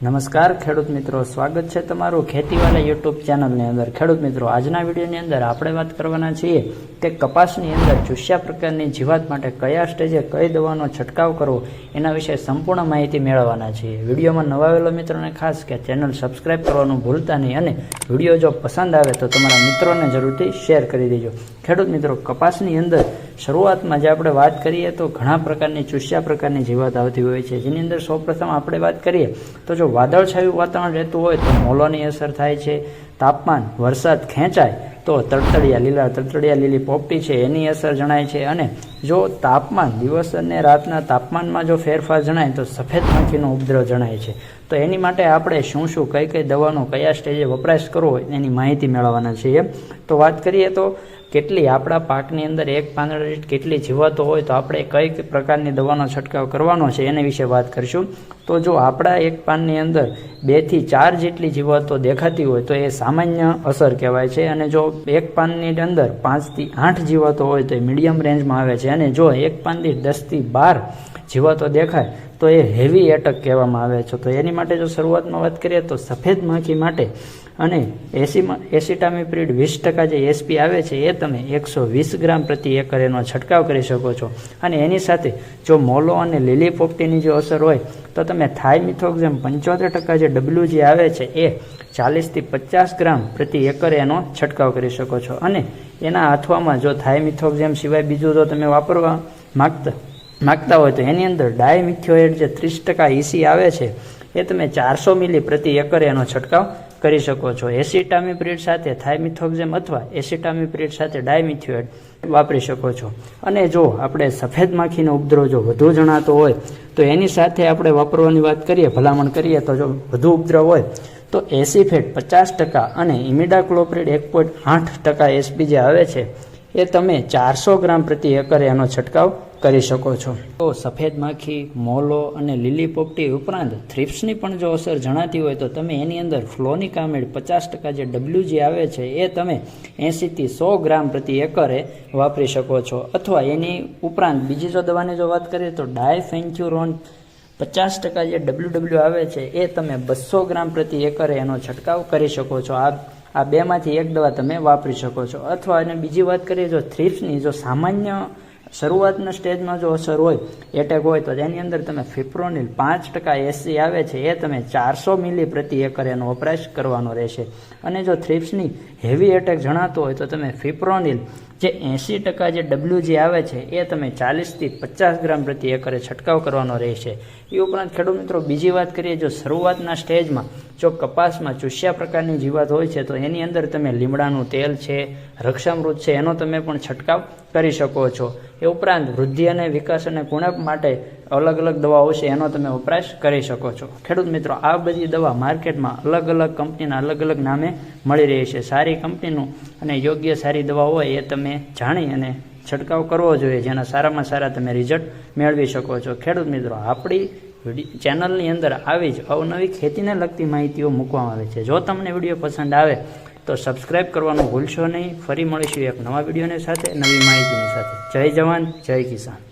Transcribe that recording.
નમસ્કાર, ખેડૂત મિત્રો. સ્વાગત છે તમારું ખેતીવાલા યુટ્યુબ ચેનલની અંદર. ખેડૂત મિત્રો, આજના વિડીયોની અંદર આપણે વાત કરવાના છીએ કે કપાસની અંદર ચૂસ્યા પ્રકારની જીવાત માટે કયા સ્ટેજે કઈ દવાનો છંટકાવ કરવો, એના વિશે સંપૂર્ણ માહિતી મેળવવાના છીએ. વિડીયોમાં નવાવેલો મિત્રોને ખાસ કે ચેનલ સબસ્ક્રાઇબ કરવાનું ભૂલતા નહીં અને વીડિયો જો પસંદ આવે તો તમારા મિત્રોને જરૂરથી શેર કરી દેજો. ખેડૂત મિત્રો, કપાસની અંદર શરૂઆતમાં જે આપણે વાત કરીએ તો ઘણા પ્રકારની ચૂસ્યા પ્રકારની જીવાત આવતી હોય છે. જેની અંદર સૌપ્રથમ આપણે વાત કરીએ તો જો વાદળછાયું વાતાવરણ રહેતું હોય તો મોલોની અસર થાય છે. તાપમાન, વરસાદ ખેંચાય તો તડતડિયા લીલા તડતડિયા લીલી પોપટી છે, એની અસર જણાય છે. અને જો તાપમાન, દિવસ અને રાતના તાપમાનમાં જો ફેરફાર જણાય તો સફેદ માખીનો ઉપદ્રવ જણાય છે. તો એની માટે આપણે શું શું, કઈ કઈ દવાનો કયા સ્ટેજે વપરાશ કરવો, એની માહિતી મેળવવાના છીએ. તો વાત કરીએ તો કેટલી આપણા પાકની અંદર એક પાંદડા દીઠ કેટલી જીવાતો હોય તો આપણે કઈ પ્રકારની દવાનો છંટકાવ કરવાનો છે એના વિશે વાત કરીશું. તો જો આપણા એક પાનની અંદર બેથી ચાર જેટલી જીવાતો દેખાતી હોય તો એ સામાન્ય અસર કહેવાય છે. અને જો એક પાનની અંદર પાંચથી આઠ જીવાતો હોય તો એ મીડિયમ રેન્જમાં આવે છે. અને જો એક પાનથી દસથી બાર જીવાતો દેખાય, તો એ હેવી એટક કહેવામાં આવે છે. તો એની માટે જો શરૂઆતમાં વાત કરીએ તો સફેદ માખી માટે અને એસીમાં એસિટામિપ્રિડ વીસ ટકા જે એસપી આવે છે, એ તમે એકસો વીસ ગ્રામ પ્રતિ એકર એનો છંટકાવ કરી શકો છો. અને એની સાથે જો મોલો અને લીલી પોપટીની જો અસર હોય, તો તમે થાઈ મિથોક્ઝેમ પંચોતેર ટકા જે ડબલ્યુ જે આવે છે, એ ચાલીસથી પચાસ ગ્રામ પ્રતિ એકર એનો છંટકાવ કરી શકો છો. અને એના અથવામાં જો થાઈ મિથોક્ઝેમ સિવાય બીજું જો તમે વાપરવા માગતા માગતા હોય તો એની અંદર ડાયમિથ્યોએડ જે ત્રીસ ટકા ઈસી આવે છે, એ તમે ચારસો મિલી પ્રતિ એકર એનો છંટકાવ કરી શકો છો. એસિટામિપ્રિડ સાથે થાઇમિથોક્ઝેમ અથવા એસિટામિપ્રિડ સાથે ડાયમિથ્યોએડ વાપરી શકો છો. અને જો આપણે સફેદ માખીનો ઉપદ્રવ જો વધુ જણાતો હોય, તો એની સાથે આપણે વાપરવાની વાત કરીએ, ભલામણ કરીએ, તો જો વધુ ઉપદ્રવ હોય, તો એસીફેટ પચાસ ટકા અને ઇમિડાક્લોપ્રિડ એક પોઈન્ટ આઠ ટકા એસપી જે આવે છે. એ તમે ચારસો ગ્રામ પ્રતિ એકરે એનો છંટકાવ કરી શકો છો. તો સફેદ માખી, મોલો અને લીલી પોપટી ઉપરાંત થ્રિપ્સની પણ જો અસર જણાતી હોય તો તમે એની અંદર ફ્લોનિકામિડ પચાસ ટકા જે ડબલ્યુ જે આવે છે એ તમે એંશીથી સો ગ્રામ પ્રતિ એકરે વાપરી શકો છો. અથવા એની ઉપરાંત બીજી જો દવાની જો વાત કરીએ તો ડાયફેન્ચ્યુરોન પચાસ ટકા જે ડબલ્યુ ડબલ્યુ આવે છે એ તમે બસો ગ્રામ પ્રતિ એકરે એનો છંટકાવ કરી શકો છો. આ આ બેમાંથી એક દવા તમે વાપરી શકો છો. અથવા અને બીજી વાત કરીએ, જો થ્રિપ્સની જો સામાન્ય શરૂઆતના સ્ટેજમાં જો અસર હોય એટેક હોય, તો તેની અંદર તમે ફિપ્રોનિલ પાંચ ટકા એસી આવે છે, એ તમે ચારસો મિલી પ્રતિ એકર એનો વપરાશ કરવાનો રહેશે. અને જો થ્રિપ્સની હેવી એટેક જણાતો હોય, તો તમે ફિપ્રોનિલ જે એંસી ટકા જે ડબલ્યુ જે આવે છે, એ તમે ચાલીસથી પચાસ ગ્રામ પ્રતિ એકરે છંટકાવ કરવાનો રહેશે. એ ઉપરાંત ખેડૂત મિત્રો, બીજી વાત કરીએ, જો શરૂઆતના સ્ટેજમાં, જો કપાસમાં ચૂસ્યા પ્રકારની જીવાત હોય છે, તો એની અંદર તમે લીમડાનું તેલ છે, રક્ષામૃત છે, એનો તમે પણ છંટકાવ કરી શકો છો. એ ઉપરાંત વૃદ્ધિ અને વિકાસ અને ગુણપ માટે અલગ અલગ દવાઓ છે, એનો તમે વપરાશ કરી શકો છો. ખેડૂત મિત્રો, આ બધી દવા માર્કેટમાં અલગ અલગ કંપનીના અલગ અલગ નામે મળી રહી છે. સારી કંપનીનું અને યોગ્ય સારી દવા હોય એ તમે જાણી અને છંટકાવ કરવો જોઈએ, જેના સારામાં સારા તમે રિઝલ્ટ મેળવી શકો છો. ખેડૂત મિત્રો, આપણી ચેનલની અંદર આવી જ અવનવી ખેતીને લગતી માહિતીઓ મૂકવામાં આવે છે. જો તમને વીડિયો પસંદ આવે, તો સબસ્ક્રાઇબ કરવાનું ભૂલશો નહીં. ફરી મળીશું એક નવા વિડીયોની સાથે, નવી માહિતીની સાથે. જય જવાન, જય કિસાન.